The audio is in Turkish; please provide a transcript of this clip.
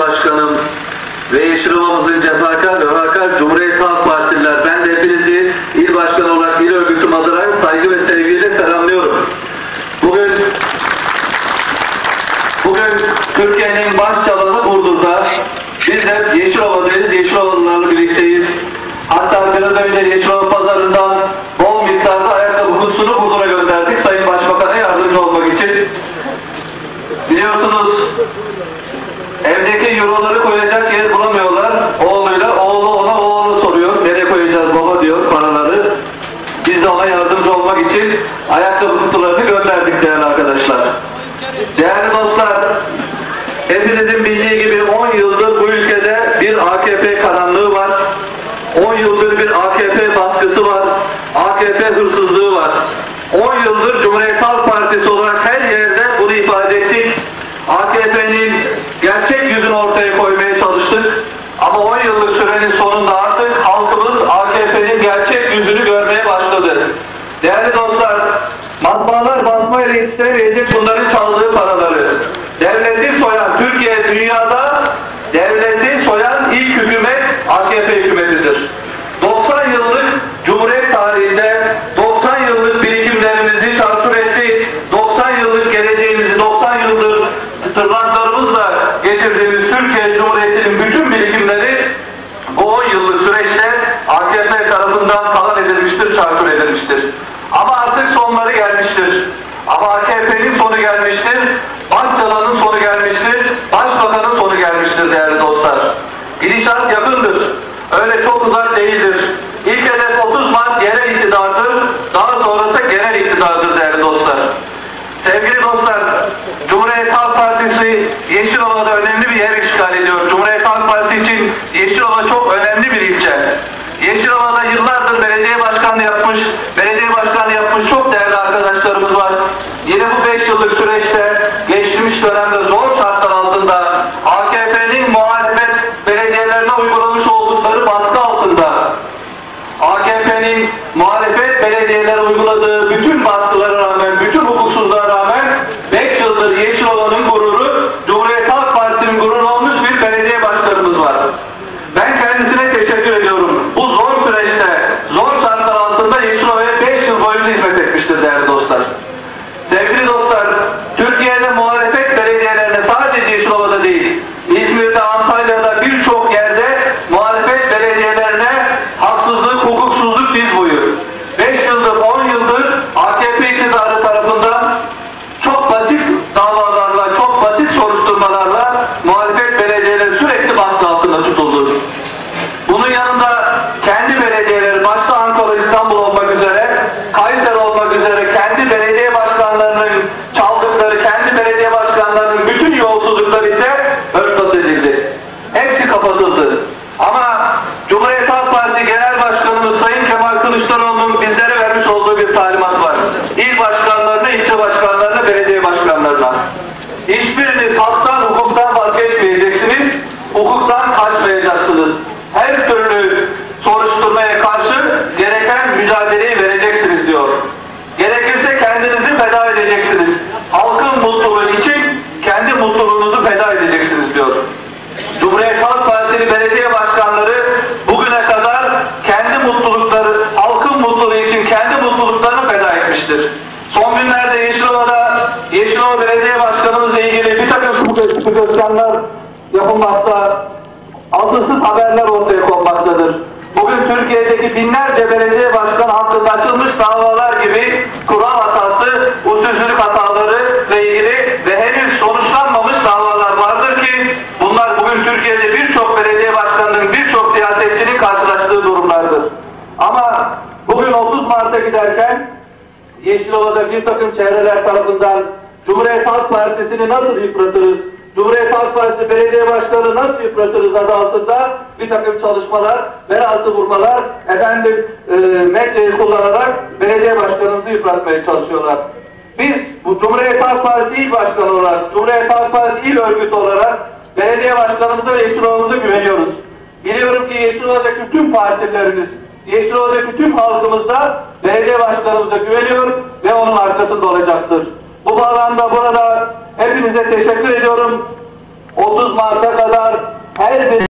Başkanım, ve Yeşilova'mızın cefakar ve vakar Cumhuriyet Halk Partililer. Ben de hepinizi il başkanı olarak il örgütüm adına saygı ve sevgiyle selamlıyorum. Bugün Bugün Türkiye'nin baş çalanı Burdur'da. Biz de Yeşilova'dayız, Yeşilovalılarla birlikteyiz. Hatta biraz önce Yeşilova pazarından bol miktarda ayakkabı kutusunu Burdur'a gönderdik Sayın Başbakan'a yardımcı olmak için. Biliyorsunuz evdeki euroları koyacak yer bulamıyorlar. Oğluyla, oğlu ona oğlu soruyor. Nereye koyacağız baba diyor paraları. Biz de ona yardımcı olmak için ayakkabı kutularını gönderdik değerli arkadaşlar. Değerli dostlar, hepinizin bildiği gibi 10 yıldır bu ülkede bir AKP karanlığı var. 10 yıldır bir AKP baskısı var. AKP hırsızlığı var. 10 yıldır Cumhuriyet Halk Partisi olarak her yerde bunu ifade ettik. AKP'nin gerçek yüzünü ortaya koymaya çalıştık. Ama 10 sürenin sonunda artık halkımız AKP'nin gerçek yüzünü görmeye başladı. Değerli dostlar, matbaalar basmayla yetiştiremeyecek bunların çaldığı paraları. Devleti soyan, Türkiye dünyada devleti soyan ilk hükümet AKP hükümetidir. 90 yıllık Cumhuriyet tarihinde 90 yıllık birikimlerimizi çarçur etti. 90 yıllık geleceğimizi 90 yıldır tırnaklarımızla getirdiğimiz Türkiye Cumhuriyeti'nin bütün birikimleri bu 10 yıllık süreçte AKP tarafından talan edilmiştir, çarçur edilmiştir. Ama artık sonları gelmiştir. Ama AKP'nin sonu gelmiştir, Başçalan'ın sonu gelmiştir, Başbakan'ın sonu gelmiştir değerli dostlar. Gidişat yakındır. Öyle çok uzak değildir. İlk hedef 30 Mart yerel iktidardır. Daha sonrası genel iktidardır değerli dostlar. Sevgili dostlar, Cumhuriyet Halk Partisi Yeşilova'da önemli bir yer işgal ediyor. Cumhuriyet Yeşilova çok önemli bir ilçe. Yeşilova'da yıllardır belediye başkanlığı yapmış, belediye başkanlığı yapmış çok değerli arkadaşlarımız var. Yine bu 5 yıllık süreçte, geçmiş dönemde zor şartlar altında AKP'nin muhalefet belediyelerine uygulamış oldukları baskı altında AKP'nin muhalefet belediyelere uyguladığı bütün baskılara rağmen, bütün hukuksuzluğa rağmen 5 yıldır Yeşilova'nın gururu, Cumhuriyet Halk Partisi'nin gururu olmuş bir belediye başkanımız var. Ben kendisine teşekkür ediyorum. Bu zor süreçte, zor şartlar altında Yeşilova'ya 5 yıl boyunca hizmet etmiştir değerli dostlar. Sevgili dostlar, Türkiye'de muhalefet belediyelerine sadece Yeşilova'da değil, İzmir'de, Antalya'da birçok yerde muhalefet belediyelerine haksızlık, hukuksuzluk diz boyu. 5 yıldır, 10 yıldır AKP iktidarı tarafından çok basit davalarla, çok basit soruşturmalarla muhalefet belediyeleri sürekli baskı altında tutuldu. Bunun yanında kendi belediyeleri, başta Ankara, İstanbul olmak üzere, Kayseri olmak üzere kendi belediye başkanlarının çaldıkları, kendi belediye başkanlarının bütün yolsuzlukları ise örtbas edildi. Hepsi kapatıldı. Ama Cumhuriyet Halk Partisi Genel Başkanımız Sayın Kemal Kılıçdaroğlu'nun bizlere vermiş olduğu bir talimat var. İl başkanlarına, ilçe başkanlarına, belediye başkanlarına. Hiçbiriniz halktan, hukuktan vazgeçmeyeceksiniz, hukuktan kaçmayacaksınız. Her türlü soruşturmaya karşı gereken mücadeleyi vereceksiniz diyor. Gerekirse kendinizi feda edeceksiniz. Halkın mutluluğu için kendi mutluluğunuzu feda edeceksiniz diyor. Cumhuriyet Halk Partili belediye başkanları bugüne kadar kendi mutlulukları, halkın mutluluğu için kendi mutluluklarını feda etmiştir. Son günlerde Yeşilova'da Yeşilova Belediye Başkanımızla ilgili bir takım suçlamalar yapılmakta, asılsız haberler ortaya konmaktadır. Bugün Türkiye'deki binlerce belediye başkanı hakkında açılmış davalar gibi kural hatası, usulsüzlük hataları ile ilgili ve henüz sonuçlanmamış davalar vardır ki bunlar bugün Türkiye'de birçok belediye başkanının, birçok siyasetçinin karşılaştığı durumlardır. Ama bugün 30 Mart'a giderken Yeşilova'da bir takım çevreler tarafından Cumhuriyet Halk Partisi'ni nasıl yıpratırız, Cumhuriyet Halk Partisi Belediye Başkanı nasıl yıpratırız adı altında bir takım çalışmalar, bel vurmalar, efendim e, medyayı kullanarak belediye başkanımızı yıpratmaya çalışıyorlar. Biz bu Cumhuriyet Halk Partisi İl Başkanı olarak, Cumhuriyet Halk Partisi İl Örgütü olarak belediye başkanımıza ve Yeşilova'mıza güveniyoruz. Biliyorum ki Yeşilova'daki tüm partilerimiz, Yeşilova'daki tüm halkımız da belediye başkanımıza güveniyor ve onun arkasında olacaktır. Bu bağlamda burada hepinize teşekkür ediyorum. 30 Mart'a kadar her bir